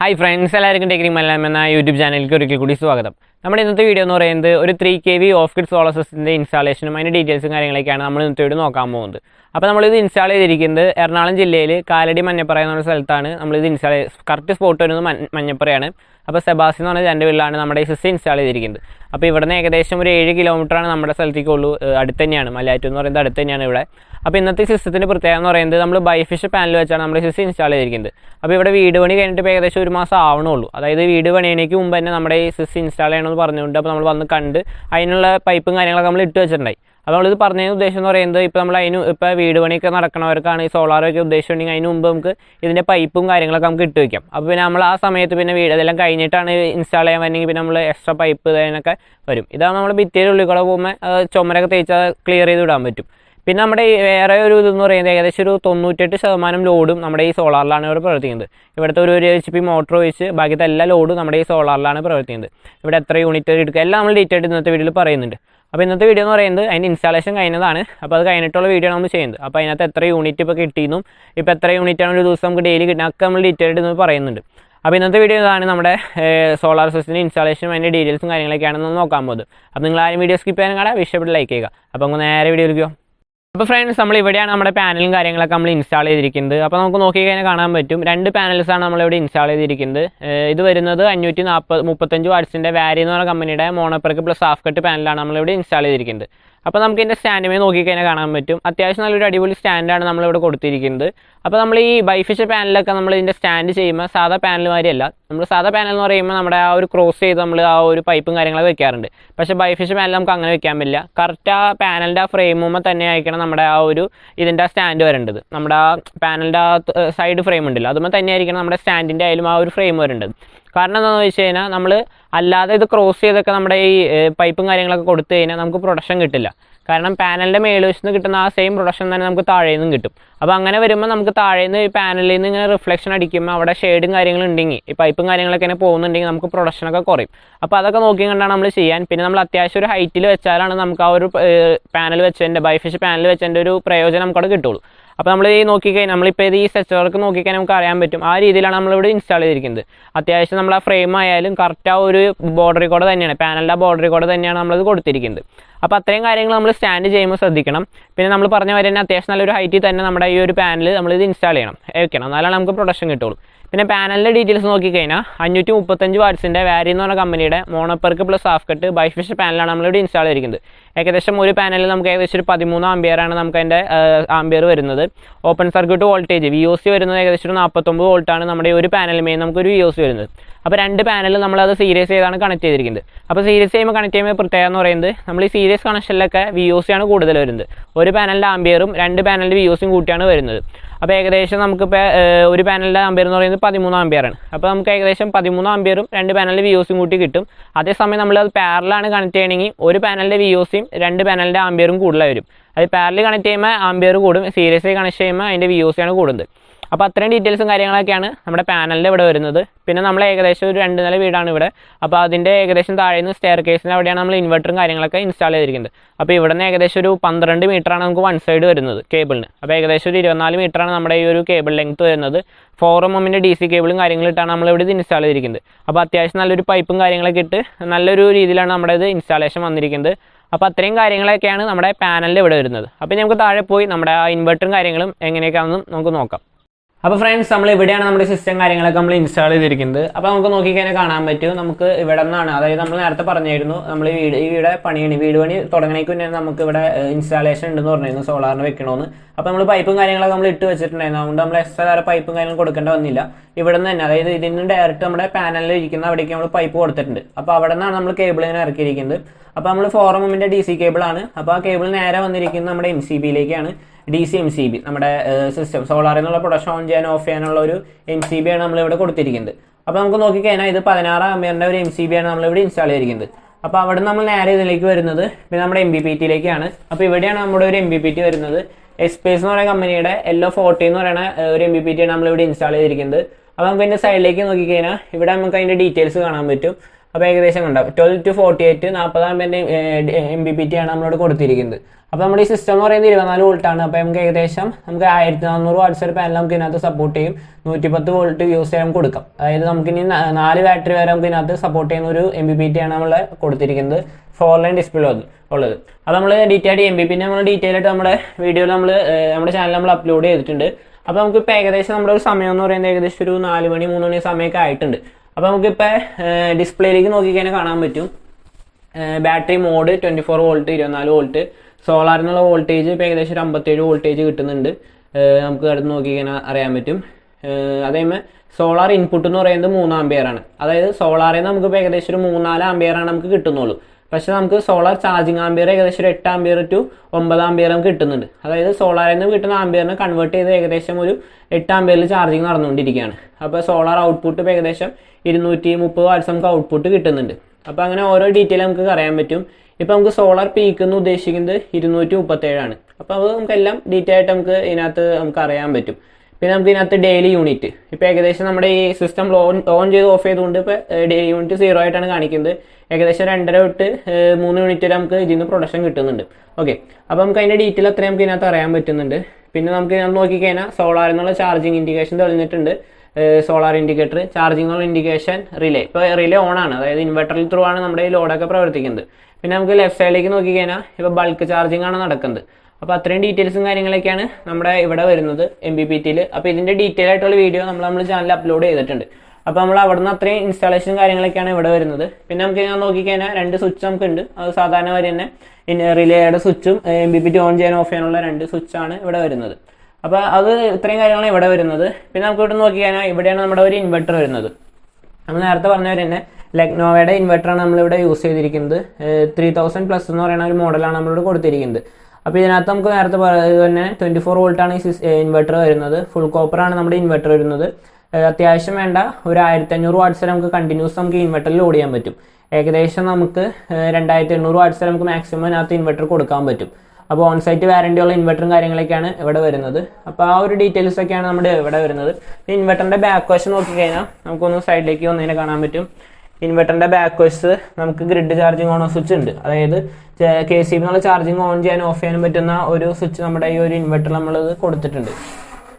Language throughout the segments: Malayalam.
ഹായ് ഫ്രണ്ട്സ് എല്ലാവർക്കും ടെക്നിക് മലയാളം എന്ന യൂട്യൂബ് ചാനലിലേക്ക് ഒരിക്കൽ കൂടി സ്വാഗതം. നമ്മുടെ ഇന്നത്തെ വീഡിയോ എന്ന് പറയുന്നത് ഒരു three K V off grid solar സിസ്റ്റത്തിന്റെ ഇൻസ്റ്റാളേഷനും അതിന്റെ ഡീറ്റെയിൽസും കാര്യങ്ങളൊക്കെയാണ് നമ്മൾ ഇന്നത്തെ വീഡിയോ നോക്കാൻ പോകുന്നത്. അപ്പോൾ നമ്മളിത് ഇൻസ്റ്റാൾ ചെയ്തിരിക്കുന്നത് എറണാകുളം ജില്ലയിൽ കാലടി മഞ്ഞപ്പറ എന്നുള്ള സ്ഥലത്താണ് നമ്മളിത് ഇൻസ്റ്റാൾ കറക്റ്റ് സ്പോട്ട് വരുന്നത് മഞ്ഞ- മഞ്ഞപ്പറയാണ്. അപ്പോൾ സെബാസി എന്ന് പറഞ്ഞ രണ്ട് വീട്ടിലാണ് നമ്മുടെ ഈ സിസ്റ്റം ഇൻസ്റ്റാൾ ചെയ്തിരിക്കുന്നത്. അപ്പോൾ ഇവിടുന്ന് ഏകദേശം ഒരു ഏഴ് കിലോമീറ്ററാണ് നമ്മുടെ സ്ഥലത്തേക്ക് ഉള്ളൂ അടുത്ത് തന്നെയാണ് മലയാറ്റൂർ എന്ന് പറയുന്നത് അടുത്ത് തന്നെയാണ് ഇവിടെ. അപ്പോൾ ഇന്നത്തെ സിസ്റ്റത്തിന്റെ പ്രത്യേകത എന്ന് പറയുന്നത് നമ്മൾ ബൈഫിഷ് പാനൽ വെച്ചാണ് നമ്മുടെ സിസ്റ്റം ഇൻസ്റ്റാൾ ചെയ്തിരിക്കുന്നത്. അപ്പോൾ ഇവിടെ വീട് പണി കഴിഞ്ഞിട്ട് ഏകദേശം ഒരു മാസം ആവണുള്ളൂ. അതായത് വീട് പണിയണേക്ക് മുമ്പ് തന്നെ നമ്മുടെ ഈ സിസ്റ്റം ഇൻസ്റ്റാൾ ചെയ്യണമെന്ന് പറഞ്ഞുകൊണ്ട് അപ്പോൾ നമ്മൾ വന്ന് കണ്ട് അതിനുള്ള പൈപ്പും കാര്യങ്ങളൊക്കെ നമ്മൾ ഇട്ട് വെച്ചിട്ടുണ്ടായി. അപ്പോൾ നമ്മളിത് പറഞ്ഞതിന് ഉദ്ദേശം എന്ന് പറയുന്നത് ഇപ്പോൾ നമ്മൾ അതിന് ഇപ്പോൾ വീട് പണിയൊക്കെ നടക്കണവർക്കാണ് ഈ സോളാറൊക്കെ ഉദ്ദേശിച്ചിട്ടുണ്ടെങ്കിൽ അതിന് മുമ്പ് നമുക്ക് ഇതിന്റെ പൈപ്പും കാര്യങ്ങളൊക്കെ നമുക്ക് ഇട്ട് വയ്ക്കാം അപ്പോൾ പിന്നെ നമ്മൾ ആ സമയത്ത് പിന്നെ വീട് അതെല്ലാം കഴിഞ്ഞിട്ടാണ് ഇൻസ്റ്റാൾ ചെയ്യാൻ വരണമെങ്കിൽ പിന്നെ നമ്മൾ എക്സ്ട്രാ പൈപ്പ് ഇതിനൊക്കെ വരും. ഇതാകുമ്പോൾ നമ്മൾ ഭിത്തിയുടെ ഉള്ളിൽ കൂടെ പോകുമ്പോൾ ചുമരൊക്കെ തേച്ചാൽ ക്ലിയർ ചെയ്ത് വിടാൻ പറ്റും. പിന്നെ നമ്മുടെ ഈ വേറെ ഒരു ഇതെന്ന് പറയുന്നത് ഏകദേശം ഒരു തൊണ്ണൂറ്റെട്ട് ശതമാനം ലോഡും നമ്മുടെ ഈ സോളാറിലാണ് ഇവിടെ പ്രവർത്തിക്കുന്നത്. ഇവിടുത്തെ ഒരു ഒരു എച്ച് പി മോട്ടർ ഒഴിച്ച് ബാക്കിയത്തെ എല്ലാ ലോഡും നമ്മുടെ ഈ സോളാറിലാണ് പ്രവർത്തിക്കുന്നത്. ഇവിടെ എത്ര യൂണിറ്റ് എടുക്കുക എല്ലാം നമ്മൾ ഡീറ്റെയിൽ ഇന്നത്തെ വീഡിയോയിൽ പറയുന്നുണ്ട്. അപ്പോൾ ഇന്നത്തെ വീഡിയോ എന്ന് പറയുന്നത് അതിന്റെ ഇൻസ്റ്റാളേഷൻ കഴിഞ്ഞതാണ്. അപ്പോൾ അത് കഴിഞ്ഞിട്ടുള്ള വീഡിയോ ആണ് നമ്മൾ ചെയ്യുന്നത്. അപ്പോൾ അതിനകത്ത് എത്ര യൂണിറ്റ് ഇപ്പോൾ കിട്ടിയെന്നും ഇപ്പോൾ എത്ര യൂണിറ്റാണ് ഒരു ദിവസം നമുക്ക് ഡെയിലി കിട്ടുന്നത് ഒക്കെ നമ്മൾ ഡീറ്റെയിൽഡ് എന്ന് പറയുന്നുണ്ട്. അപ്പോൾ ഇന്നത്തെ വീഡിയോ ഇതാണ് നമ്മുടെ സോളാർ സിസ്റ്റത്തിന്റെ ഇൻസ്റ്റാളേഷനും അതിന്റെ ഡീറ്റെയിൽസും കാര്യങ്ങളൊക്കെയാണെന്ന് നോക്കാൻ പോകുന്നത്. അപ്പോൾ നിങ്ങൾ ആരും വീഡിയോ സ്കിപ്പ് ചെയ്യാൻ കാണാൻ ഇഷ്ടപ്പെട്ട് ലൈക്ക് ചെയ്യുക. അപ്പോൾ നമുക്ക് നേരെ വീഡിയോ എടുക്കുക അപ്പോൾ ഫ്രണ്ട്സ് നമ്മൾ ഇവിടെയാണ് നമ്മുടെ പാനലും കാര്യങ്ങളൊക്കെ നമ്മൾ ഇൻസ്റ്റാൾ ചെയ്തിരിക്കുന്നത്. അപ്പോൾ നമുക്ക് നോക്കി കഴിഞ്ഞാൽ കാണാൻ പറ്റും. രണ്ട് പാനൽസാണ് നമ്മളിവിടെ ഇൻസ്റ്റാൾ ചെയ്തിരിക്കുന്നത്. ഇത് വരുന്നത് അഞ്ഞൂറ്റി നാൽപ്പത് മുപ്പത്തഞ്ച് വാട്സിന്റെ വാരി എന്ന് പറഞ്ഞ കമ്പനിയുടെ മോണോപ്പർക്ക് പ്ലസ് ഹാഫ് കട്ട് പാനലാണ് നമ്മളിവിടെ ഇൻസ്റ്റാൾ ചെയ്തിരിക്കുന്നത്. അപ്പോൾ നമുക്ക് ഇതിന്റെ സ്റ്റാൻഡ് മേ നോക്കിക്കഴിഞ്ഞാൽ കാണാൻ പറ്റും. അത്യാവശ്യം നല്ലൊരു അടിപൊളി സ്റ്റാൻഡാണ് നമ്മളിവിടെ കൊടുത്തിരിക്കുന്നത്. അപ്പോൾ നമ്മൾ ഈ ബൈഫിഷ പാനലൊക്കെ നമ്മൾ ഇതിന്റെ സ്റ്റാൻഡ് ചെയ്യുമ്പോൾ സാധാ പാനൽ മാതിരിയല്ല. നമ്മൾ സാധാ പാനൽ എന്ന് പറയുമ്പോൾ നമ്മുടെ ആ ഒരു ക്രോസ് ചെയ്ത് നമ്മൾ ആ ഒരു പൈപ്പും കാര്യങ്ങളൊക്കെ വെക്കാറുണ്ട്. പക്ഷേ ബൈഫിഷ പാനൽ നമുക്ക് അങ്ങനെ വെക്കാൻ പറ്റില്ല. കറക്റ്റ് ആ പാനലിന്റെ ആ ഫ്രെയിമുമ്പോൾ തന്നെ ആയിരിക്കണം നമ്മുടെ ആ ഒരു ഇതിന്റെ ആ സ്റ്റാൻഡ് വരേണ്ടത്. നമ്മുടെ ആ പാനലിന്റെ ആ സൈഡ് ഫ്രെയിം ഉണ്ടല്ലോ. അതുമ്പോൾ തന്നെ ആയിരിക്കണം നമ്മുടെ സ്റ്റാൻഡിന്റെ ആയാലും ആ ഒരു ഫ്രെയിം വരേണ്ടത്. കാരണം എന്താണെന്ന് വെച്ച് കഴിഞ്ഞാൽ നമ്മൾ അല്ലാതെ ഇത് ക്രോസ് ചെയ്തൊക്കെ നമ്മുടെ ഈ പൈപ്പും കാര്യങ്ങളൊക്കെ കൊടുത്തു കഴിഞ്ഞാൽ നമുക്ക് പ്രൊഡക്ഷൻ കിട്ടില്ല. കാരണം പാനലിന്റെ മേലുവശത്ത് നിന്ന് കിട്ടുന്ന ആ സെയിം പ്രൊഡക്ഷൻ തന്നെ നമുക്ക് താഴെ നിന്നും കിട്ടും. അപ്പോൾ അങ്ങനെ വരുമ്പോൾ നമുക്ക് താഴെ നിന്ന് ഈ പാനലിൽ നിന്ന് ഇങ്ങനെ റിഫ്ലക്ഷൻ അടിക്കുമ്പോൾ അവിടെ ഷെയ്ഡും കാര്യങ്ങളും ഉണ്ടെങ്കിൽ ഈ പൈപ്പും കാര്യങ്ങളൊക്കെ ഇങ്ങനെ പോകുന്നുണ്ടെങ്കിൽ നമുക്ക് പ്രൊഡക്ഷനൊക്കെ കുറയും. അപ്പോൾ അതൊക്കെ നോക്കി കണ്ടാണ് നമ്മൾ ചെയ്യാൻ. പിന്നെ നമ്മൾ അത്യാവശ്യം ഒരു ഹൈറ്റിൽ വെച്ചാലാണ് നമുക്ക് ആ ഒരു പാനൽ വെച്ചതിന്റെ ബൈഫിഷ് പാനൽ വെച്ചതിന്റെ ഒരു പ്രയോജനം നമുക്കവിടെ കിട്ടുള്ളൂ. അപ്പോൾ നമ്മൾ ഈ നോക്കിക്കഴിഞ്ഞാൽ നമ്മളിപ്പോൾ ഇത് ഈ സെറ്റ് വർക്ക് നോക്കിക്കഴിഞ്ഞാൽ നമുക്ക് അറിയാൻ പറ്റും. ആ രീതിയിലാണ് നമ്മളിവിടെ ഇൻസ്റ്റാൾ ചെയ്തിരിക്കുന്നത്. അത്യാവശ്യം നമ്മൾ ആ ഫ്രെയിം ആയാലും കറക്റ്റ് ആ ഒരു ബോർഡറിൽ കൂടെ തന്നെയാണ്. പാനലിന്റെ ആ ബോർഡറിൽ കൂടെ തന്നെയാണ് നമ്മളത് കൊടുത്തിരിക്കുന്നത്. അപ്പോൾ അത്രയും കാര്യങ്ങൾ നമ്മൾ സ്റ്റാൻഡ് ചെയ്യുമ്പോൾ ശ്രദ്ധിക്കണം. പിന്നെ നമ്മൾ പറഞ്ഞ വരെ തന്നെ അത്യാവശ്യം നല്ലൊരു ഹൈറ്റിൽ തന്നെ നമ്മുടെ ഈ ഒരു പാനൽ നമ്മളിത് ഇൻസ്റ്റാൾ ചെയ്യണം. വെക്കണം എന്നാലാണ് നമുക്ക് പ്രൊഡക്ഷൻ കിട്ടുള്ളൂ. പിന്നെ പാനലിന്റെ ഡീറ്റെയിൽസ് നോക്കിക്കഴിഞ്ഞാൽ അഞ്ഞൂറ്റി മുപ്പത്തഞ്ച് വാട്സിന്റെ വാരി എന്ന് പറഞ്ഞ കമ്പനിയുടെ mono PERC plus half cut ബൈഫിഷ് പാനലാണ് നമ്മളിവിടെ ഇൻസ്റ്റാൾ ചെയ്തിരിക്കുന്നത്. ഏകദേശം ഒരു പാനലിൽ നമുക്ക് ഏകദേശം ഒരു പതിമൂന്ന് ആംബിയറാണ് നമുക്ക് അതിന്റെ ആംബിയർ വരുന്നത്. Open circuit voltage V O C വരുന്നത് ഏകദേശം ഒരു നാൽപ്പത്തൊമ്പത് വോൾട്ടാണ് നമ്മുടെ ഒരു പാനലിമേ നമുക്കൊരു വി ഒ സി വരുന്നത്. അപ്പോൾ രണ്ട് പാനലും നമ്മളത് സീരീസ് ചെയ്താണ് കണക്ട് ചെയ്തിരിക്കുന്നത്. അപ്പോൾ സീരീസ് ചെയ്യുമ്പോൾ കണക്ട് ചെയ്യുമ്പോൾ പ്രത്യേകത എന്ന് പറയുന്നത് നമ്മൾ ഈ സീരീസ് കണക്ഷനിലൊക്കെ വി ഒ സി ആണ് കൂടുതൽ വരുന്നത്. ഒരു പാനലിന്റെ ആംബിയറും രണ്ട് പാനലിന്റെ വി ഒ സിയും കൂട്ടിയാണ് വരുന്നത്. അപ്പോൾ ഏകദേശം നമുക്കിപ്പോൾ ഒരു പാനലിന്റെ ആംബിയർ എന്ന് പറയുന്നത് പതിമൂന്ന് ആമ്പിയറാണ് അപ്പോൾ നമുക്ക് ഏകദേശം പതിമൂന്ന് ആമ്പിയറും രണ്ട് പാനലിന്റെ വി ഒ കൂട്ടി കിട്ടും. അതേസമയം നമ്മൾ അത് പാരലാണ് കണക്ട് ചെയ്യണമെങ്കിൽ ഒരു പാനലിന്റെ വി രണ്ട് പാനലിന്റെ ആമ്പിയറും കൂടുതലായി വരും. അത് പാരലിൽ കണക്ട് ചെയ്യുമ്പോൾ ആമ്പിയർ കൂടും സീരീസിൽ കണക്ട് ചെയ്യുമ്പോൾ അതിന്റെ വി ഒ കൂടുന്നത്. അപ്പോൾ അത്രയും ഡീറ്റെയിൽസും കാര്യങ്ങളൊക്കെയാണ് നമ്മുടെ പാനലിൽ ഇവിടെ വരുന്നത്. പിന്നെ നമ്മൾ ഏകദേശം ഒരു രണ്ട് നില വീടാണ് ഇവിടെ. അപ്പോൾ അതിന്റെ ഏകദേശം താഴെ നിന്ന് സ്റ്റെയർ കേസിന്റെ അവിടെയാണ് നമ്മൾ ഇൻവെർട്ടറും കാര്യങ്ങളൊക്കെ ഇൻസ്റ്റാൾ ചെയ്തിരിക്കുന്നത്. അപ്പോൾ ഇവിടെ നിന്ന് ഏകദേശം ഒരു പന്ത്രണ്ട് മീറ്ററാണ് നമുക്ക് വൺ സൈഡ് വരുന്നത് കേബിളിന് അപ്പോൾ ഏകദേശം ഒരു ഇരുപത്തിനാല് മീറ്ററാണ് നമ്മുടെ ഈ ഒരു കേബിൾ ലെങ്ത് വരുന്നത്. ഫോർ എം എമ്മിന്റെ ഡി സി കേബിളും കാര്യങ്ങളും ഇട്ടാണ് നമ്മൾ ഇവിടെ ഇത് ഇൻസ്റ്റാൾ ചെയ്തിരിക്കുന്നത്. അപ്പോൾ അത്യാവശ്യം നല്ലൊരു പൈപ്പും കാര്യങ്ങളൊക്കെ ഇട്ട് നല്ലൊരു രീതിയിലാണ് നമ്മുടെ ഇത് ഇൻസ്റ്റാളേഷൻ വന്നിരിക്കുന്നത്. അപ്പോൾ അത്രയും കാര്യങ്ങളൊക്കെയാണ് നമ്മുടെ പാനലിൽ ഇവിടെ വരുന്നത്. അപ്പോൾ നമുക്ക് താഴെ പോയി നമ്മുടെ ആ ഇൻവെർട്ടറും കാര്യങ്ങളും എങ്ങനെയൊക്കെയാണെന്നും നമുക്ക് നോക്കാം. അപ്പോൾ ഫ്രണ്ട്സ് നമ്മൾ ഇവിടെയാണ് നമ്മുടെ സിസ്റ്റം കാര്യങ്ങളൊക്കെ നമ്മൾ ഇൻസ്റ്റാൾ ചെയ്തിരിക്കുന്നത്. അപ്പോൾ നമുക്ക് നോക്കിക്കഴിഞ്ഞാൽ കാണാൻ പറ്റും. നമുക്ക് ഇവിടെ നിന്നാണ്. അതായത് നമ്മൾ നേരത്തെ പറഞ്ഞായിരുന്നു നമ്മൾ വീട് ഈ വീടെ പണിയാണ്. വീട് പണി തുടങ്ങണേക്ക് മുന്നേ നമുക്ക് ഇവിടെ ഇൻസ്റ്റാളേഷൻ ഉണ്ടെന്ന് പറഞ്ഞിരുന്നു സോളാറിന് വെക്കണമെന്ന് അപ്പോൾ നമ്മൾ പൈപ്പും കാര്യങ്ങളൊക്കെ നമ്മൾ ഇട്ട് വെച്ചിട്ടുണ്ടായിരുന്നു. അതുകൊണ്ട് നമ്മൾ എക്സ്ട്രാ വേറെ പൈപ്പും കാര്യങ്ങളും കൊടുക്കേണ്ട വന്നില്ല. ഇവിടെ നിന്ന് തന്നെ അതായത് ഇതിന് ഡയറക്റ്റ് നമ്മുടെ പാനലിൽ ഇരിക്കുന്ന അവിടേക്ക് നമ്മൾ പൈപ്പ് കൊടുത്തിട്ടുണ്ട്. അപ്പോൾ അവിടെ നിന്നാണ് നമ്മൾ കേബിൾ ഇങ്ങനെ ഇറക്കിയിരിക്കുന്നത്. അപ്പോൾ നമ്മൾ എമ്മിന്റെ ഡി സി കേബിളാണ് അപ്പോൾ ആ കേബിൾ നേരെ വന്നിരിക്കുന്നത് നമ്മുടെ M C ബിയിലേക്കാണ് D C M C B നമ്മുടെ സിസ്റ്റം സോളാറിൽ നിന്നുള്ള പ്രൊഡക്ഷൻ ഓൺ ചെയ്യാൻ ഓഫ് ചെയ്യാനുള്ള ഒരു എം സി ബി ആണ് നമ്മളിവിടെ കൊടുത്തിരിക്കുന്നത്. അപ്പോൾ നമുക്ക് നോക്കിക്കഴിഞ്ഞാൽ ഇത് പതിനാറ് അമ്പയറിന്റെ ഒരു എം സി ബി ആണ് നമ്മളിവിടെ ഇൻസ്റ്റാൾ ചെയ്തിരിക്കുന്നത്. അപ്പോൾ അവിടെ നമ്മൾ നേരെ ഇതിലേക്ക് വരുന്നത് പിന്നെ നമ്മുടെ എം ബി പി ടിയിലേക്കാണ് അപ്പോൾ ഇവിടെയാണ് നമ്മുടെ ഒരു എം ബി പി ടി വരുന്നത്. എസ്പേസ് എന്ന് പറയുന്ന കമ്പനിയുടെ എല്ലോ ഫോർട്ടി എന്ന് പറയുന്ന ഒരു എം ബി പി ടി ആണ് നമ്മൾ ഇവിടെ ഇൻസ്റ്റാൾ ചെയ്തിരിക്കുന്നത്. അപ്പോൾ നമുക്ക് അതിന്റെ സൈഡിലേക്ക് നോക്കിക്കഴിഞ്ഞാൽ ഇവിടെ നമുക്ക് അതിന്റെ ഡീറ്റെയിൽസ് കാണാൻ പറ്റും. അപ്പോൾ ഏകദേശം ഉണ്ടാവും ട്വൽവ് ടു ഫോർട്ടി എയ്റ്റ് നാൽപ്പത് ആമ്പിന്റെ എം ബി പി ടി ആണ് നമ്മളോട് കൊടുത്തിരിക്കുന്നത്. അപ്പോൾ നമ്മുടെ ഈ സിസ്റ്റം എന്ന് പറയുന്നത് ഇരുപത്തിനാല് വോൾട്ടാണ് അപ്പോൾ നമുക്ക് ഏകദേശം നമുക്ക് ആയിരത്തി നാനൂറ് വാട്ട്സ് ഒരു പാനൽ നമുക്ക് ഇതിനകത്ത് സപ്പോർട്ട് ചെയ്യും. നൂറ്റിപ്പത്ത് വോൾട്ട് യൂസ് ചെയ്യാൻ കൊടുക്കാം. അതായത് നമുക്ക് ഇനി നാല് ബാറ്ററി വരെ നമുക്ക് ഇതിനകത്ത് സപ്പോർട്ട് ചെയ്യുന്ന ഒരു എം ബി പി ടി ആണ് നമ്മൾ കൊടുത്തിരിക്കുന്നത്. ഫോർ ലൈൻ ഡിസ്പ്ലേ ഉള്ളത് അത് നമ്മൾ ഡീറ്റെയിൽ ആയിട്ട് എം ബി പിന്നെ നമ്മൾ ഡീറ്റെയിൽ ആയിട്ട് നമ്മുടെ വീഡിയോയിൽ നമ്മൾ നമ്മുടെ ചാനൽ നമ്മൾ അപ്ലോഡ് ചെയ്തിട്ടുണ്ട്. അപ്പോൾ നമുക്ക് ഇപ്പോൾ ഏകദേശം നമ്മുടെ ഒരു സമയം എന്ന് പറയുന്നത് ഏകദേശം ഒരു നാല് മണി മൂന്ന് മണി സമയമൊക്കെ ആയിട്ടുണ്ട്. അപ്പോൾ നമുക്കിപ്പോൾ ഡിസ്പ്ലേയിലേക്ക് നോക്കിക്കഴിഞ്ഞാൽ കാണാൻ പറ്റും. Battery mode twenty four volt ഇരുപത്തിനാല് വോൾട്ട് സോളാറിനുള്ള വോൾട്ടേജ് ഇപ്പോൾ ഏകദേശം ഒരു അമ്പത്തേഴ് വോൾട്ടേജ് കിട്ടുന്നുണ്ട്. നമുക്ക് അടുത്ത് നോക്കിക്കഴിഞ്ഞാൽ അറിയാൻ പറ്റും. അതേമേ സോളാർ ഇൻപുട്ട് എന്ന് പറയുന്നത് മൂന്ന് ആണ്. അതായത് സോളാറിൽ നിന്ന് നമുക്ക് ഏകദേശം ഒരു മൂന്നാൽ ആണ് നമുക്ക് കിട്ടുന്നുള്ളൂ. പക്ഷേ നമുക്ക് സോളാർ ചാർജിങ് ആംബിയർ ഏകദേശം ഒരു എട്ട് ആംബിയർ ടു ഒമ്പത് ആംബിയർ നമുക്ക് കിട്ടുന്നുണ്ട്. അതായത് സോളാറിൽ നിന്ന് കിട്ടുന്ന ആംബിയറിനെ കൺവേർട്ട് ചെയ്ത് ഏകദേശം ഒരു എട്ട് ആംബിയറിൽ ചാർജിങ് നടന്നുകൊണ്ടിരിക്കുകയാണ്. അപ്പോൾ സോളാർ ഔട്ട്പുട്ട് ഇപ്പോൾ ഏകദേശം ഇരുന്നൂറ്റി മുപ്പത് വാട്ട്സ് നമുക്ക് ഔട്ട്പുട്ട് കിട്ടുന്നുണ്ട്. അപ്പോൾ അങ്ങനെ ഓരോ ഡീറ്റെയിൽ നമുക്ക് അറിയാൻ പറ്റും. ഇപ്പോൾ നമുക്ക് സോളാർ പീക്ക് എന്ന് ഉദ്ദേശിക്കുന്നത് ഇരുന്നൂറ്റി മുപ്പത്തേഴാണ്. അപ്പോൾ അത് നമുക്കെല്ലാം ഡീറ്റെയിൽ ആയിട്ട് നമുക്ക് ഇതിനകത്ത് നമുക്ക് അറിയാൻ പറ്റും. പിന്നെ നമുക്ക് ഇതിനകത്ത് ഡെയിലി യൂണിറ്റ് ഇപ്പോൾ ഏകദേശം നമ്മുടെ ഈ സിസ്റ്റം ലോൺ ഓൺ ചെയ്ത് ഓഫ് ചെയ്തുകൊണ്ട് ഇപ്പോൾ ഡെയിലി യൂണിറ്റ് സീറോ ആയിട്ടാണ് കാണിക്കുന്നത്. ഏകദേശം രണ്ടര തൊട്ട് മൂന്ന് യൂണിറ്റ് വരെ നമുക്ക് ഇതിൽ നിന്ന് പ്രൊഡക്ഷൻ കിട്ടുന്നുണ്ട്. ഓക്കെ അപ്പോൾ നമുക്ക് അതിന്റെ ഡീറ്റെയിൽ അത്രയും നമുക്ക് ഇതിനകത്ത് അറിയാൻ പറ്റുന്നുണ്ട്. പിന്നെ നമുക്ക് ഇതിനകത്ത് നോക്കിക്കഴിഞ്ഞാൽ സോളാർ എന്നുള്ള charging indication തെളിഞ്ഞിട്ടുണ്ട്. Solar indicator charging indication relay ഇപ്പോൾ റിലേ ഓൺ ആണ്. അതായത് ഇൻവെർട്ടറിൽ ത്രൂ ആണ് നമ്മുടെ ഈ ലോഡൊക്കെ പ്രവർത്തിക്കുന്നത്. പിന്നെ നമുക്ക് ലെഫ്റ്റ് സൈഡിലേക്ക് നോക്കിക്കഴിഞ്ഞാൽ ഇപ്പോൾ ബൾക്ക് ചാർജിങ് ആണ് നടക്കുന്നത്. അപ്പോൾ അത്രയും ഡീറ്റെയിൽസും കാര്യങ്ങളൊക്കെയാണ് നമ്മുടെ ഇവിടെ വരുന്നത് എം ബി പി ടിയിൽ അപ്പോൾ ഇതിന്റെ ഡീറ്റെയിൽ ആയിട്ടുള്ള വീഡിയോ നമ്മൾ നമ്മൾ ചാനലിൽ അപ്ലോഡ് ചെയ്തിട്ടുണ്ട്. അപ്പോൾ നമ്മൾ അവിടെ നിന്ന് അത്രയും ഇൻസ്റ്റാളേഷൻ കാര്യങ്ങളൊക്കെയാണ് ഇവിടെ വരുന്നത്. പിന്നെ നമുക്ക് ഞാൻ നോക്കിക്കഴിഞ്ഞാൽ രണ്ട് സ്വിച്ച് നമുക്ക് ഉണ്ട് അത് സാധാരണ വരെ തന്നെ റിലേയുടെ സ്വിച്ചും M B P T on ചെയ്യാൻ ഓഫ് ചെയ്യാനുള്ള രണ്ട് സ്വിച്ചാണ് ഇവിടെ വരുന്നത്. അപ്പോൾ അത് ഇത്രയും കാര്യങ്ങളാണ് ഇവിടെ വരുന്നത്. പിന്നെ നമുക്ക് ഇവിടെ നോക്കിക്കഴിഞ്ഞാൽ ഇവിടെയാണ് നമ്മുടെ ഒരു ഇൻവെർട്ടർ വരുന്നത്. നമ്മൾ നേരത്തെ പറഞ്ഞവർ തന്നെ ലക്നോവയുടെ ഇൻവെർട്ടറാണ് നമ്മളിവിടെ യൂസ് ചെയ്തിരിക്കുന്നത്. ത്രീ തൗസൻഡ് പ്ലസ് എന്ന് പറയുന്ന ഒരു മോഡലാണ് നമ്മളിവിടെ കൊടുത്തിരിക്കുന്നത്. അപ്പോൾ ഇതിനകത്ത് നമുക്ക് നേരത്തെ പറയുന്നത് തന്നെ ട്വന്റി ഫോർ വോൾട്ടാണ് ഈ ഇൻവെർട്ടർ വരുന്നത്. ഫുൾ കോപ്പറാണ് നമ്മുടെ ഇൻവെർട്ടർ വരുന്നത്. അത്യാവശ്യം വേണ്ട ഒരു ആയിരത്തി അഞ്ഞൂറ് വാട്ട്സ് നമുക്ക് കണ്ടിന്യൂസ് നമുക്ക് ഇൻവെർട്ടറിൽ ലോഡ് ചെയ്യാൻ പറ്റും. ഏകദേശം നമുക്ക് രണ്ടായിരത്തി എണ്ണൂറ് വാട്ട്സ് നമുക്ക് മാക്സിമം അതിനകത്ത് ഇൻവെർട്ടർ കൊടുക്കാൻ പറ്റും. അപ്പോൾ ഓൺ സൈറ്റ് വാറണ്ടി ഉള്ള ഇൻവെർട്ടറും കാര്യങ്ങളൊക്കെയാണ് ഇവിടെ വരുന്നത്. അപ്പോൾ ആ ഒരു ഡീറ്റെയിൽസ് ഒക്കെയാണ് നമ്മുടെ ഇവിടെ വരുന്നത്. ഇൻവെർട്ടറിന്റെ ബാക്ക് വശം നോക്കിക്കഴിഞ്ഞാൽ നമുക്കൊന്ന് സൈഡിലേക്ക് ഒന്നിനെ കാണാൻ പറ്റും. ഇൻവെർട്ടറിന്റെ ബാക്ക് വശത്ത് നമുക്ക് ഗ്രിഡ് ചാർജിങ് ഓൺ സ്വിച്ച് ഉണ്ട്. അതായത് കെ സി എന്നുള്ള ചാർജിങ് ഓൺ ചെയ്യാൻ ഓഫ് ചെയ്യാനും പറ്റുന്ന ഒരു സ്വിച്ച് നമ്മുടെ ഈ ഒരു ഇൻവെർട്ടർ നമ്മളത് കൊടുത്തിട്ടുണ്ട്.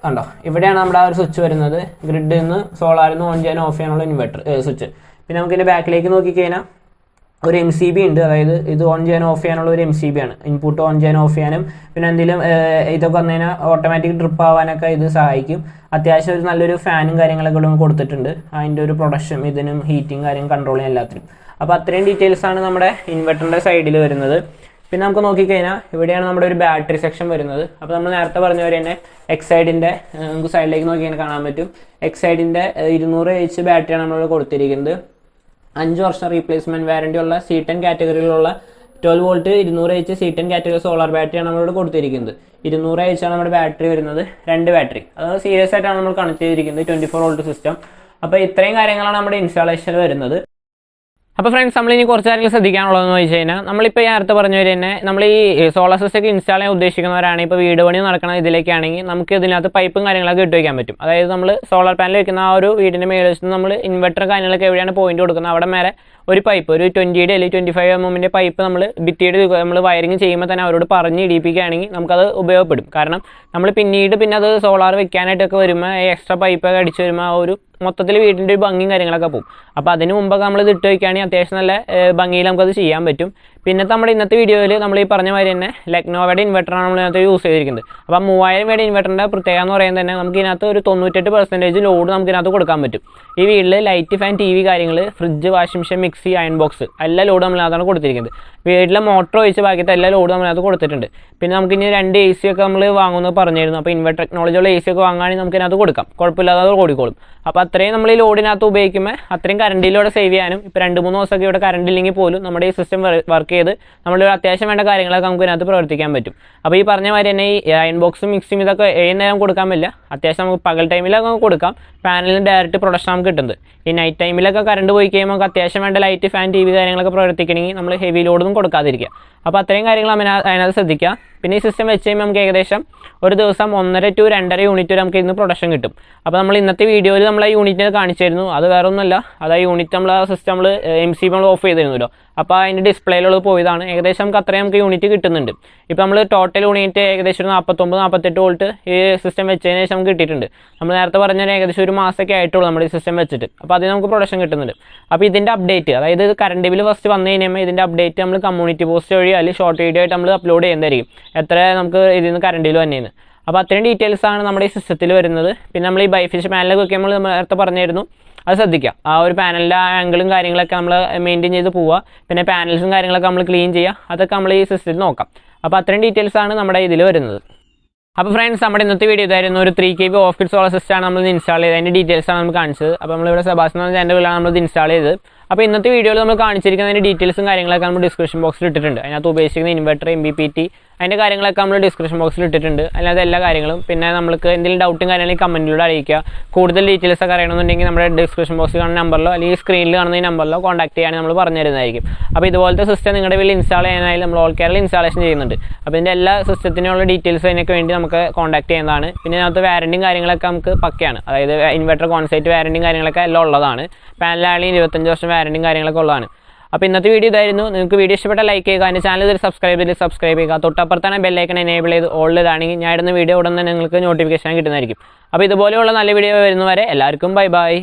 കണ്ടോ? ഇവിടെയാണ് നമ്മുടെ ആ ഒരു സ്വിച്ച് വരുന്നത്. ഗ്രിഡിൽ നിന്ന് സോളാറിൽ നിന്ന് ഓൺ ചെയ്യാനും ഓഫ് ചെയ്യാനുള്ള ഇൻവെർട്ടർ സ്വിച്ച് പിന്നെ നമുക്ക് ഇതിന്റെ ബാക്കിലേക്ക് നോക്കിക്കഴിഞ്ഞാൽ ഒരു എം സി ബി ഉണ്ട്. അതായത് ഇത് ഓൺ ചെയ്യാൻ ഓഫ് ചെയ്യാനുള്ള ഒരു എം സി ബി ആണ്. ഇൻപുട്ട് ഓൺ ചെയ്യാൻ ഓഫ് ചെയ്യാനും പിന്നെ എന്തെങ്കിലും ഇതൊക്കെ വന്നു കഴിഞ്ഞാൽ ഓട്ടോമാറ്റിക് ഡ്രിപ്പ് ആവാനൊക്കെ ഇത് സഹായിക്കും. അത്യാവശ്യം ഒരു നല്ലൊരു ഫാനും കാര്യങ്ങളൊക്കെ ഇവിടെ കൊടുത്തിട്ടുണ്ട്. അതിന്റെ ഒരു പ്രൊഡക്ഷൻ ഇതിനും ഹീറ്റിംഗ് കാര്യം കൺട്രോൾ ചെയ്യാൻ എല്ലാത്തിനും. അപ്പോൾ അത്രയും ഡീറ്റെയിൽസ് ആണ് നമ്മുടെ ഇൻവെർട്ടറിന്റെ സൈഡിൽ വരുന്നത്. പിന്നെ നമുക്ക് നോക്കിക്കഴിഞ്ഞാൽ ഇവിടെയാണ് നമ്മുടെ ഒരു ബാറ്ററി സെക്ഷൻ വരുന്നത്. അപ്പോൾ നമ്മൾ നേരത്തെ പറഞ്ഞ പോലെ തന്നെ എക്സൈഡിന്റെ നമുക്ക് സൈഡിലേക്ക് നോക്കി കഴിഞ്ഞാൽ കാണാൻ പറ്റും. എക്സൈഡിന്റെ ഇരുന്നൂറ് എച്ച് ബാറ്ററിയാണ് നമ്മൾ കൊടുത്തിരിക്കുന്നത്. അഞ്ച് വർഷം റീപ്ലേസ്മെന്റ് വാറണ്ടി ഉള്ള സി ടെൻ കാറ്റഗറിയിലുള്ള ട്വൽവ് വോൾട്ട് ഇരുന്നൂറ് H C ten category solar ബാറ്ററിയാണ് നമ്മളിവിടെ കൊടുത്തിരിക്കുന്നത്. ഇരുന്നൂറ് എച്ച് ആണ് നമ്മുടെ ബാറ്ററി വരുന്നത്. രണ്ട് ബാറ്ററി അത് സീരിയസ് ആയിട്ടാണ് നമ്മൾ കണക്ട് ചെയ്തിരിക്കുന്നത് ട്വന്റി ഫോർ വോൾട്ട് സിസ്റ്റം അപ്പോൾ ഇത്രയും കാര്യങ്ങളാണ് നമ്മുടെ ഇൻസ്റ്റാളേഷൻ വരുന്നത്. അപ്പോൾ ഫ്രണ്ട്സ് നമ്മളിനി കുറച്ച് കാര്യങ്ങൾ ശ്രദ്ധിക്കാനുള്ളതെന്ന് വെച്ച് കഴിഞ്ഞാൽ നമ്മളിപ്പോൾ ഈ നേരത്തെ പറഞ്ഞു പോലെ തന്നെ നമ്മൾ ഈ സോളാർ സിസ്റ്റം ഒക്കെ ഇൻസ്റ്റാൾ ചെയ്യാൻ ഉദ്ദേശിക്കുന്നവരാണ് ഇപ്പോൾ വീട് പണി നടക്കുന്ന ഇതിലേക്കാണെങ്കിൽ നമുക്ക് ഇതിനകത്ത് പൈപ്പും കാര്യങ്ങളൊക്കെ ഇട്ട് വയ്ക്കാൻ പറ്റും. അതായത് നമ്മൾ സോളാർ പാനൽ വെക്കുന്ന ആ ഒരു വീടിന്റെ മേളിൽ വെച്ചിട്ട് നമ്മൾ ഇൻവെർട്ടർ കാര്യങ്ങളൊക്കെ എവിടെയാണ് പോയിന്റ് കൊടുക്കുന്നത് അവിടെ മേലെ ഒരു പൈപ്പ് ഒരു ട്വന്റിയുടെ അല്ലെങ്കിൽ ട്വന്റി ഫൈവ് എം എമ്മിന്റെ പൈപ്പ് നമ്മൾ ഭിത്തിയുടെ നമ്മൾ വയറിങ് ചെയ്യുമ്പോൾ തന്നെ അവരോട് പറഞ്ഞ് ഇടിപ്പിക്കുകയാണെങ്കിൽ നമുക്കത് ഉപയോഗപ്പെടും. കാരണം നമ്മൾ പിന്നീട് പിന്നെ അത് സോളാർ വെക്കാനായിട്ടൊക്കെ വരുമ്പോൾ എക്സ്ട്രാ പൈപ്പൊക്കെ അടിച്ച് വരുമ്പോൾ ആ ഒരു മൊത്തത്തിൽ വീടിന്റെ ഒരു ഭംഗിയും കാര്യങ്ങളൊക്കെ പോകും. അപ്പോൾ അതിന് മുമ്പൊക്കെ നമ്മൾ ഇത് ഇട്ട് വയ്ക്കുകയാണെങ്കിൽ അത്യാവശ്യം നല്ല ഭംഗിയിൽ നമുക്കത് ചെയ്യാൻ പറ്റും. പിന്നത്തെ നമ്മുടെ ഇന്നത്തെ വീഡിയോയിൽ നമ്മൾ ഈ പറഞ്ഞ മാതിരി തന്നെ ലെക്നോവയുടെ ഇൻവെർട്ടറാണ് നമ്മൾ ഇതിനകത്ത് യൂസ് ചെയ്തിരിക്കുന്നത്. അപ്പോൾ മൂവായിരം വേയുടെ ഇൻവെർട്ടറിന്റെ പ്രത്യേകത എന്ന് പറയുന്നത് തന്നെ നമുക്ക് ഇതിനകത്ത് ഒരു തൊണ്ണൂറ്റെട്ട് പെർസെന്റേജ് ലോഡ് നമുക്ക് ഇതിനകത്ത് കൊടുക്കാൻ പറ്റും. ഈ വീട്ടിൽ ലൈറ്റ് ഫാൻ ടി വി കാര്യങ്ങൾ fridge washing machine mixie iron box എല്ലാ ലോഡ് നമ്മളതിനകത്താണ് കൊടുത്തിരിക്കുന്നത്. വീട്ടിലെ മോട്ടർ ഒഴിച്ച് ബാക്കിയത്തെ എല്ലാ ലോഡും നമ്മളതിനകത്ത് കൊടുത്തിട്ടുണ്ട്. പിന്നെ നമുക്ക് ഇനി രണ്ട് എ സി ഒക്കെ നമ്മൾ വാങ്ങുമെന്ന് പറഞ്ഞിരുന്നു. അപ്പോൾ ഇൻവെർട്ടർ ടെക്നോളജിയുള്ള എ സി ഒക്കെ വാങ്ങുകയാണെങ്കിൽ നമുക്ക് ഇതിനകത്ത് കൊടുക്കാം. കുഴപ്പമില്ലാതെ അത് ഓടിക്കോളും. അപ്പോൾ അത്രയും നമ്മൾ ഈ ലോഡിനകത്ത് ഉപയോഗിക്കുമ്പോൾ അത്രയും കറണ്ടിലൂടെ സേവ് ചെയ്യാനും ഇപ്പോൾ രണ്ട് മൂന്ന് ദിവസമൊക്കെ ഇവിടെ കറണ്ട് ഇല്ലെങ്കിൽ പോലും നമ്മുടെ ഈ സിസ്റ്റം വർക്ക് വർക്ക് ചെയ്ത് നമ്മൾ അത്യാവശ്യം വേണ്ട കാര്യങ്ങളൊക്കെ നമുക്ക് ഇതിനകത്ത് പ്രവർത്തിക്കാൻ പറ്റും. അപ്പോൾ ഈ പറഞ്ഞ മാതിരി തന്നെ ഈ അയൺ ബോക്സും മിക്സും ഇതൊക്കെ ഏത് നേരം കൊടുക്കാൻ പറ്റില്ല. അത്യാവശ്യം നമുക്ക് പകൽ ടൈമിലൊക്കെ നമുക്ക് കൊടുക്കാം. പാനലിന് ഡയറക്റ്റ് പ്രൊഡക്ഷൻ നമുക്ക് കിട്ടുന്നത്. ഈ നൈറ്റ് ടൈമിലൊക്കെ കറണ്ട് പോയി കഴിയുമ്പോൾ നമുക്ക് അത്യാവശ്യം വേണ്ട ലൈറ്റ് ഫാൻ ടി വി കാര്യങ്ങളൊക്കെ പ്രവർത്തിക്കണമെങ്കിൽ നമ്മൾ ഹെവി ലോഡൊന്നും കൊടുക്കാതിരിക്കുക. അപ്പോൾ അത്രയും കാര്യങ്ങൾ അതിനകത്ത് ശ്രദ്ധിക്കുക. പിന്നെ ഈ സിസ്റ്റം വെച്ച് കഴിയുമ്പോൾ നമുക്ക് ഏകദേശം ഒരു ദിവസം ഒന്നര ടു രണ്ടര യൂണിറ്റ് വരെ നമുക്ക് ഇന്ന് പ്രൊഡക്ഷൻ കിട്ടും. അപ്പോൾ നമ്മൾ ഇന്നത്തെ വീഡിയോയിൽ നമ്മൾ ആ യൂണിറ്റിനെ കാണിച്ചിരുന്നു അത് വേറെ ഒന്നുമല്ല അത് യൂണിറ്റ് നമ്മൾ ആ സിസ്റ്റം നമ്മൾ എം സി നമ്മൾ ഓഫ് ചെയ്തിരുന്നല്ലോ. അപ്പോൾ അതിന്റെ ഡിസ്പ്ലേയിലുള്ളത് പോയതാണ്. ഏകദേശം നമുക്ക് അത്രയും നമുക്ക് യൂണിറ്റ് കിട്ടുന്നുണ്ട്. ഇപ്പോൾ നമ്മൾ ടോട്ടൽ യൂണിറ്റ് ഏകദേശം ഒരു നാൽപ്പത്തൊമ്പത് നാൽപ്പത്തെട്ട് വോൾട്ട് ഈ സിസ്റ്റം വെച്ചതിന് ശേഷം നമുക്ക് കിട്ടിയിട്ടുണ്ട്. നമ്മൾ നേരത്തെ പറഞ്ഞാൽ ഏകദേശം ഒരു മാസമൊക്കെ ആയിട്ടുള്ളൂ നമ്മുടെ ഈ സിസ്റ്റം വെച്ചിട്ട്. അപ്പോൾ അതിന് നമുക്ക് പ്രൊഡക്ഷൻ കിട്ടുന്നുണ്ട്. അപ്പോൾ ഇതിന്റെ അപ്ഡേറ്റ് അതായത് കറണ്ട് ബിൽ ഫസ്റ്റ് വന്നു കഴിഞ്ഞാൽ ഇതിന്റെ അപ്ഡേറ്റ് നമ്മൾ കമ്മ്യൂണിറ്റി പോസ്റ്റ് വഴി അല്ലെങ്കിൽ ഷോർട്ട് വീഡിയോ ആയിട്ട് നമ്മൾ അപ്ലോഡ് ചെയ്യുന്നതായിരിക്കും. എത്ര നമുക്ക് ഇതിൽ നിന്ന് കറണ്ട് ബിൽ വന്നേന്ന്. അപ്പോൾ അത്രയും ഡീറ്റെയിൽസ് ആണ് നമ്മുടെ ഈ സിസ്റ്റത്തിൽ വരുന്നത്. പിന്നെ നമ്മൾ ഈ ബൈഫിഷ് പാനലൊക്കെ നമ്മൾ നേരത്തെ പറഞ്ഞിരുന്നു അത് ശ്രദ്ധിക്കുക. ആ ഒരു പാനലിന്റെ ആംഗിളും കാര്യങ്ങളൊക്കെ നമ്മൾ മെയിന്റെയിൻ ചെയ്ത് പോവുക. പിന്നെ പാനൽസും കാര്യങ്ങളൊക്കെ നമ്മൾ ക്ലീൻ ചെയ്യുക. അതൊക്കെ നമ്മൾ ഈ സിസ്റ്റത്തിൽ നോക്കാം. അപ്പോൾ അത്രയും ഡീറ്റെയിൽസ് ആണ് നമ്മുടെ ഇതിൽ വരുന്നത്. അപ്പോൾ ഫ്രണ്ട്സ് നമ്മുടെ ഇന്നത്തെ വീഡിയോ ഇതായിരുന്നു ഒരു three K B off kit solar സിസ്റ്റമാണ് നമ്മൾ ഇൻസ്റ്റാൾ ചെയ്ത് അതിന്റെ ഡീറ്റെയിൽസ് ആണ് നമ്മൾ കാണിച്ചത്. അപ്പോൾ നമ്മളിവിടെ സെബാസ്റ്റൻ എന്ന വീടാണ് നമ്മൾ ഇൻസ്റ്റാൾ ചെയ്ത് അപ്പോൾ ഇന്നത്തെ വീഡിയോയിൽ നമ്മൾ കാണിച്ചിരിക്കുന്നതിന്റെ ഡീറ്റെയിൽസും കാര്യങ്ങളൊക്കെ നമ്മൾ ഡിസ്ക്രിപ്ഷൻ ബോക്സിൽ ഇട്ടിട്ടുണ്ട്. അതിനകത്ത് ഉപയോഗിച്ചിരിക്കുന്ന inverter M B P T അതിന്റെ കാര്യങ്ങളൊക്കെ നമ്മൾ ഡിസ്ക്രിപ്ഷൻ ബോക്സിൽ ഇട്ടിട്ടുണ്ട്. അല്ലാതെ എല്ലാ കാര്യങ്ങളും. പിന്നെ നമുക്ക് എന്തെങ്കിലും ഡൗട്ടും കാര്യങ്ങളും കമന്റിലൂടെ അറിയിക്കുക. കൂടുതൽ ഡീറ്റെയിൽസ് ഒക്കെ അറിയണമെന്നുണ്ടെങ്കിൽ നമ്മുടെ ഡിസ്ക്രിപ്ഷൻ ബോക്സിൽ കാണുന്ന നമ്പറിലോ അല്ലെങ്കിൽ സ്ക്രീനിൽ കാണുന്ന ഈ നമ്പറിലോ കോൺടാക്ട് ചെയ്യാൻ നമ്മൾ പറഞ്ഞു തരുന്നതായിരിക്കും. അപ്പോൾ ഇതുപോലത്തെ സിസ്റ്റം നിങ്ങളുടെ വീട്ടിൽ ഇൻസ്റ്റാൾ ചെയ്യാനായി നമ്മൾ ഓൾ കേരള ഇൻസ്റ്റാളേഷൻ ചെയ്യുന്നുണ്ട്. അപ്പോൾ ഇതിന്റെ എല്ലാ സിസ്റ്റത്തിനുള്ള ഡീറ്റെയിൽസ് അതിനൊക്കെ വേണ്ടി നമുക്ക് കോൺടാക്ട് ചെയ്യുന്നതാണ്. പിന്നെ അതിനകത്ത് വാരണ്ടിയും കാര്യങ്ങളൊക്കെ നമുക്ക് പക്കയാണ്. അതായത് ഇൻവെർട്ടർ കോൺസെറ്റ് വാരണ്ടിയും കാര്യങ്ങളൊക്കെ എല്ലാം ഉള്ളതാണ്. പാനലാണെങ്കിൽ ഇരുപത്തഞ്ച് വർഷം വാരണ്ടിയും കാര്യങ്ങളൊക്കെ ഉള്ളതാണ്. അപ്പോൾ ഇന്നത്തെ വീഡിയോ ഇതായിരുന്നു. നിങ്ങൾക്ക് വീഡിയോ ഇഷ്ടപ്പെട്ട ലൈക്ക് ചെയ്യുക. എന്റെ ചാനൽ ഇതിൽ സബ്സ്ക്രൈബ് ചെയ്ത് സബ്സ്ക്രൈബ് ചെയ്യുക. തൊട്ടപ്പുറത്താണ് ബെല്ലൈക്കൺ എനേബിൾ ചെയ്ത് ഓൾഡിലാണെങ്കിൽ ഞാൻ ഇടുന്ന വീഡിയോ ഉടൻ തന്നെ നിങ്ങൾക്ക് നോട്ടിഫിക്കേഷൻ കിട്ടുന്നതായിരിക്കും. അപ്പോൾ ഇതുപോലെയുള്ള നല്ല വീഡിയോ വരുന്നവരെ എല്ലാവർക്കും ബൈ ബൈ